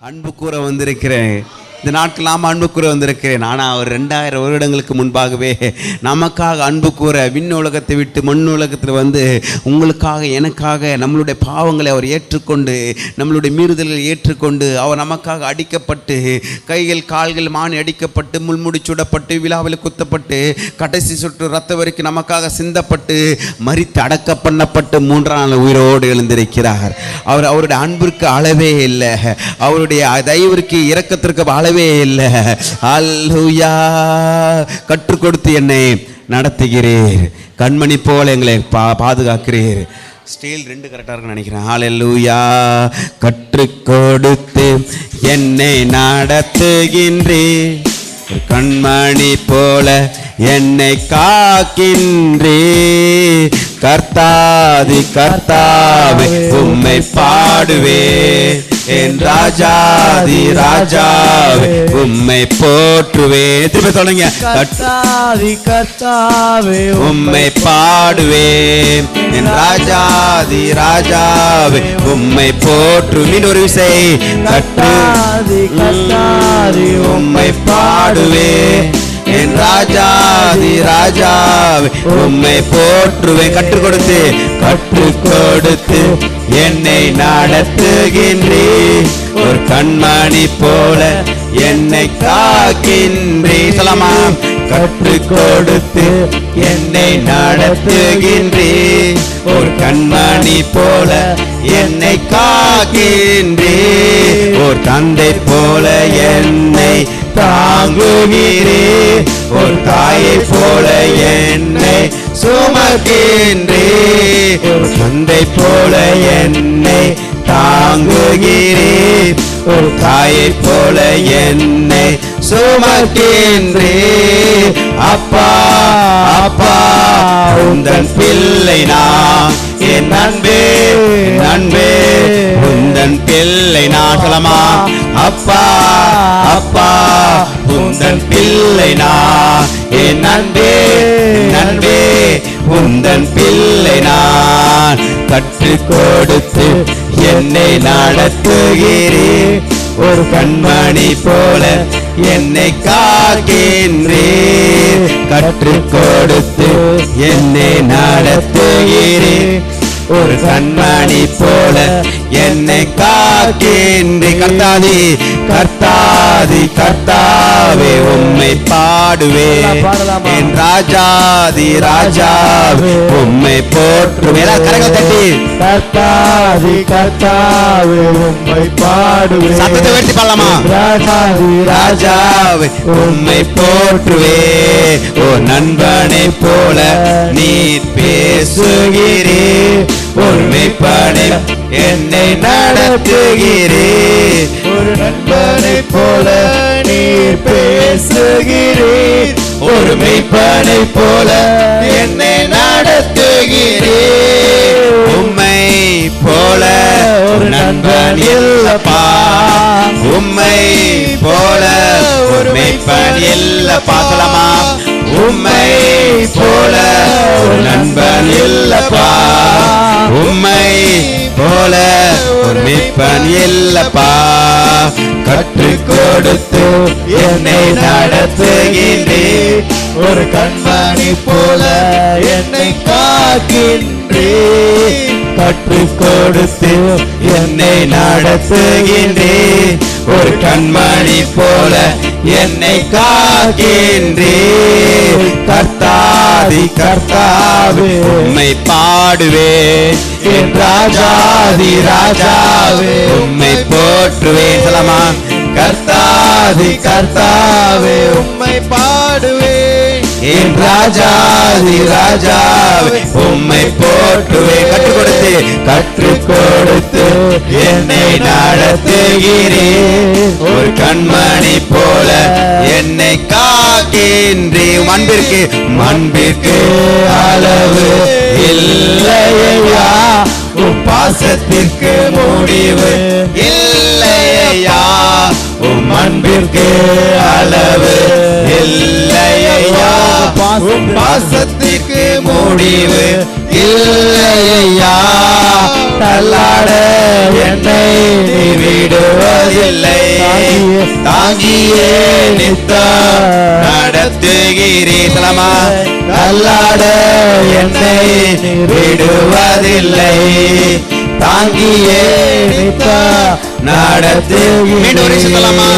அன்பு கூற வந்திருக்கிறேன். இந்த நாட்கள் நாம் அன்பு கூற வந்திருக்கிறேன். ஆனால் அவர் ரெண்டாயிரம் வருடங்களுக்கு முன்பாகவே நமக்காக அன்பு கூற விண்ணுலகத்தை விட்டு மண் உலகத்தில் வந்து உங்களுக்காக எனக்காக நம்மளுடைய பாவங்களை அவர் ஏற்றுக்கொண்டு நம்மளுடைய மீறுதல்களை ஏற்றுக்கொண்டு அவர் நமக்காக அடிக்கப்பட்டு கைகள் கால்கள் மானி அடிக்கப்பட்டு முள்முடி சுடப்பட்டு விழாவில் குத்தப்பட்டு கடைசி சுற்று ரத்த வரைக்கும் நமக்காக சிந்தப்பட்டு மறித்து அடக்க பண்ணப்பட்டு மூன்றாம் நாள் உயிரோடு எழுந்திருக்கிறார். அவர் அவருடைய அன்பிற்கு அளவே இல்லை. அவருடைய தயவிற்கு இறக்கத்திற்கு அளவே இல்லை அல்லூயா கற்றுக் கொடுத்து என்னை நடத்துகிறீர். கண்மணி போல எங்களை பா பாதுகாக்கிறீர். ஸ்டீல் ரெண்டு கரெக்டாக இருக்குன்னு நினைக்கிறேன். ஹalleluya கற்றுக் கொடுத்து என்னை நடத்துகின்றே கண்மணி போல என்னை காக்கின்றே கர்த்தாதி கர்த்தாவே உம்மை பாடுவே என் ராஜாதி ராஜாவே உம்மை போற்றுவே. திரும்ப சொல்லுங்க. கர்த்தாதி கர்த்தாவே உம்மை பாடுவேன் என் ராஜாதி ராஜாவே உம்மை போற்று. மீண்டும் ஒரு விசை. கர்த்தாதி கர்த்தாதி உம்மை பாடுவேன் என் ராஜாதி ராஜாவே உம்மை போற்றுவேன் கற்றுக் கொடுத்து கற்றுக் கொடுத்து என்னை நடத்துகின்றே. ஒரு கண்மணி போல என்னை காக்கின்றே. சொல்லமா கற்றுக் கொடுத்து என்னை நடத்துகின்றே. ஒரு கண்மணி போல என்னை காக்கின்றே. ஒரு தந்தை போல என்னை தாங்குகிறே. ஒரு தாயை போல என்னை சுமக்கின்றே ஒரு தந்தை போல என்னை தாங்குகிறே. ஒரு தாயை போல என்னை சுமக்கின்றே அப்பா அப்பா உந்தன் பிள்ளை நான். என் நண்பே நண்பே உந்தன் பிள்ளை நான் சொல்லமா? அப்பா அப்பா உந்தன் பிள்ளை நான். என் நண்பே நண்பே உந்தன் பிள்ளை நான் கற்றுக் கொடுத்து என்னை நடத்துகிறே. ஒரு கண்மணி போல என்னை காக்கின்றே. கற்றுக் கொடுத்து என்னை நடத்துகிறே. ஒரு கண்மணி போல என்னை காக்கின்றே. கர்த்தாதி கர்த்தாதி கர்த்தாவே உம்மை பாடுவே? என் ராஜாதி ராஜாவே உம்மை போற்றுவே. கரங்களை தட்டி. கர்த்தாதி கர்த்தாவே உம்மை பாடுவே. சத்தத்தை வெட்டி பாடலாமா? ராஜாதி ராஜாவே உம்மை போற்றுவே. ஓ நண்பனை போல நீ பேசுகிறே உண்மைப்படை என்னை நடத்துகிறே ஒரு நண்பனை போல நீர் பேசுகிறீர். ஒரு மெய்ப்பனை போல என்னை நடத்துகிறே உம்மை போல ஒரு நண்பன் இல்லப்பா. உம்மை போல ஒரு மெய்ப்பன் இல்லப்பா. சொல்லமா உம்மை போல ஒரு நண்பன் இல்லப்பா. உம்மை போல ஒரு மெய்ப்பன் இல்லப்பா. கற்றுக் கொடுத்து என்னை நடத்துகின்றே. ஒரு கண்மணி போல என்னை காக்கின்றே. கற்றுக் கொடுத்து என்னை நடத்துகின்றே. ஒரு கண்மணி போல என்னை காக்கின்றே கர்த்தாதி கர்த்தாவே உம்மை பாடுவே. என் ராஜாதி ராஜாவே உம்மை போற்றுவேன் சொல்லமா கர்த்தாதி கர்த்தாவே உம்மை பாடுவே. என் ராஜாதி ராஜாவே உம்மை போற்றுவே கற்றுக் கொடுத்து கற்றுக் கொடுத்து என்னை நடத்துகிறே ஒரு கண்மணி போல என்னை காக்கின்றே. உம் அன்பிற்கு அன்பிற்கு அளவு இல்லையா? உன் பாசத்திற்கு முடிவு இல்லையா? உன் அன்பிற்கு அளவு இல்லையா? உம் பாசத்திற்கு முடிவு இல்லையா? தள்ளாட என்னை நீ விடுவதில்லை. தாங்கியே. நித்தம் நடத்துகிறீர் சலமா தள்ளாட என்னை விடுவதில்லை. தாங்கியே நித்தா நடத்து மீண்டும் சொல்லலாமா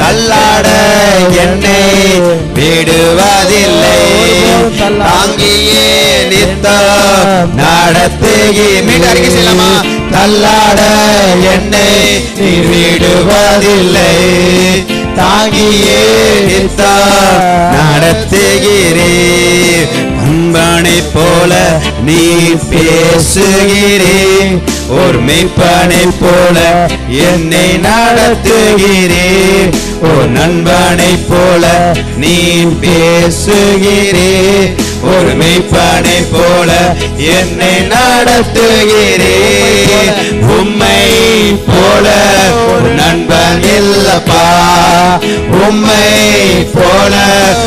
தள்ளாட விடுவதில்லை. தாங்கியே நித்தம் நடத்துகி மீண்டும் அறிக்கை செய்யலாமா? தள்ளாட என்னை நீர் விடுவதில்லை. தாங்கியே நித்தம் நடத்துகிறீர். அன்பனை போல நீ பேசுகிறேன் ஒரு மெய்ப்பனை போல என்னை நடத்துகிறேன் ஒரு நண்பனை போல நீ பேசுகிறே. ஒரு மெய்ப்பனை போல என்னை நடத்துகிறே. உம்மை போல ஒரு நண்பன் இல்லப்பா. உம்மை போல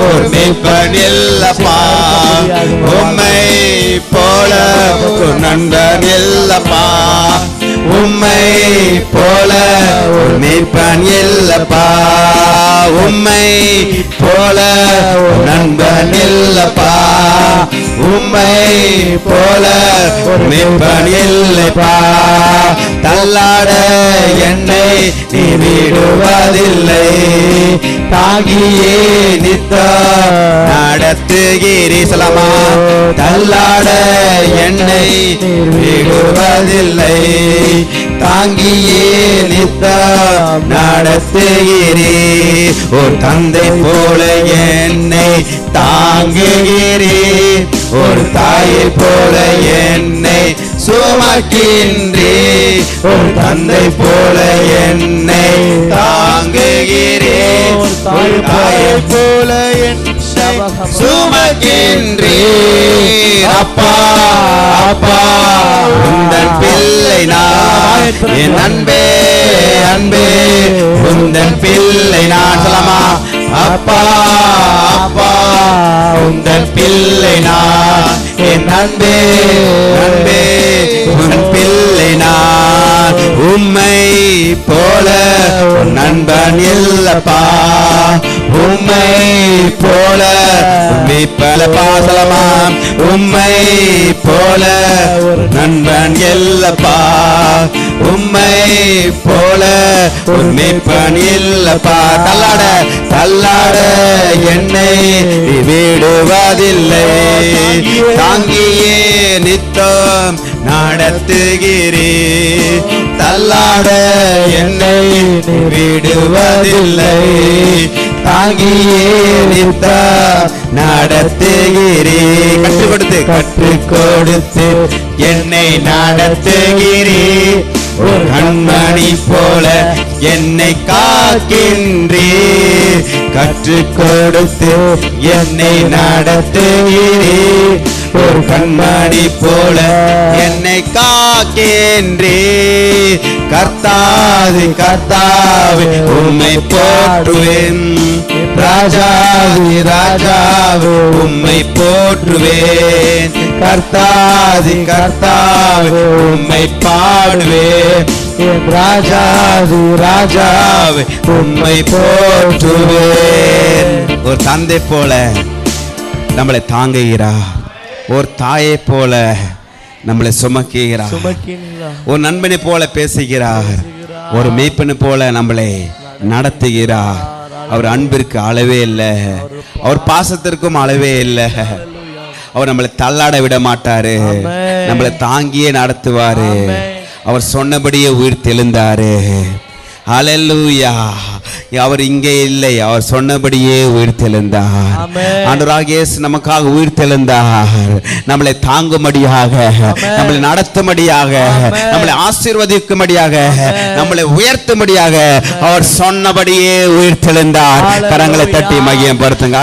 ஒரு மெய்ப்பன் இல்லப்பா. உம்மை போல ஒரு நண்பன் இல்லப்பா. உம்மை போல ஒரு மெய்ப்பன் இல்லப்பா உம்மை போல நண்பன் இல்லப்பா. உம்மை போல ஒரு மெய்ப்பன் இல்லப்பா. தள்ளாட என்னை நீ விடுவதில்லை. தாங்கியே நித்த நடத்துகிறீ சலாமா தள்ளாட என்னை விடுவதில்லை. தாங்கியே நித்த நடத்துகிறீ. ஒரு தந்தை போல என்னை தாங்குகிறே. ஒரு தாயை போல என்னை சுமக்கின்றே. ஒரு தந்தை போல என்னை தாங்குகிறே. ஒரு தாயை போல என்னை சுமக்கின்றே. அப்பா அப்பா இந்த என் அன்பே அன்பே உந்தன் பிள்ளை நான் சொல்லமா அப்பா அப்பா உந்தன் பிள்ளை நான். என் அன்பே அன்பே உன் பிள்ளை நான். உம்மை போல நண்பன் இல்லப்பா உம்மை போல உம்மை பல பாசலமாம் உம்மை போல ஒரு நண்பன் இல்லப்பா உம்மை போல ஒரு மெய்ப்பன் இல்லப்பா. தள்ளாட தள்ளாட என்னை விடுவதில்லை. தாங்கியே நித்தம் நடத்துகிறே தள்ளாட என்னை விடுவதில்லை. தாங்கியே நித்தம் நடத்துகிறே கற்றுக் கொடுத்து கற்றுக் கொடுத்து என்னை நடத்துகிறே ஒரு கண்மணி போல என்னை காக்கின்றே கற்றுக் கொடுத்து என்னை நடத்துகிறே ஒரு கண்மணி போல என்னை காக்கின்றே. கர்த்தாது கர்த்தாவே உம்மை போற்றுவேன். ராஜாதி ராஜாவே உம்மை போற்றுவேன். கர்த்தாதி கர்த்தாவே உம்மை பாடுவேன். என் ராஜாதி ராஜாவே உம்மை போற்றுவேன். ஒரு தந்தை போல நம்மளை தாங்குகிறா. ஒரு தாயை போல நம்மளை சுமக்குகிறார். ஒரு நண்பனை போல பேசுகிறார். ஒரு மேய்ப்பனை போல நம்மளை நடத்துகிறார். அவர் அன்பிற்கு அளவே இல்லை. அவர் பாசத்திற்கும் அளவே இல்லை. அவர் நம்மளை தள்ளாட விட மாட்டாரு. நம்மளை தாங்கியே நடத்துவாரு. அவர் சொன்னபடியே உயிர் தெழுந்தாரு. ஹalleluya. அவர் இங்கே இல்லை. அவர் சொன்னபடியே உயிர் தெழுந்தார் ஆமென். ஆண்டவராகிய இயேசு நமக்காக உயிர் தெழுந்தார் நம்மளை தாங்கும்படியாக நம்மளை நடத்தும்படியாக நம்மளை ஆசீர்வதிக்கும்படியாக நம்மளை உயர்த்தும்படியாக அவர் சொன்னபடியே உயிர் தெழுந்தார் கரங்களை தட்டி மகியம் படுத்துங்க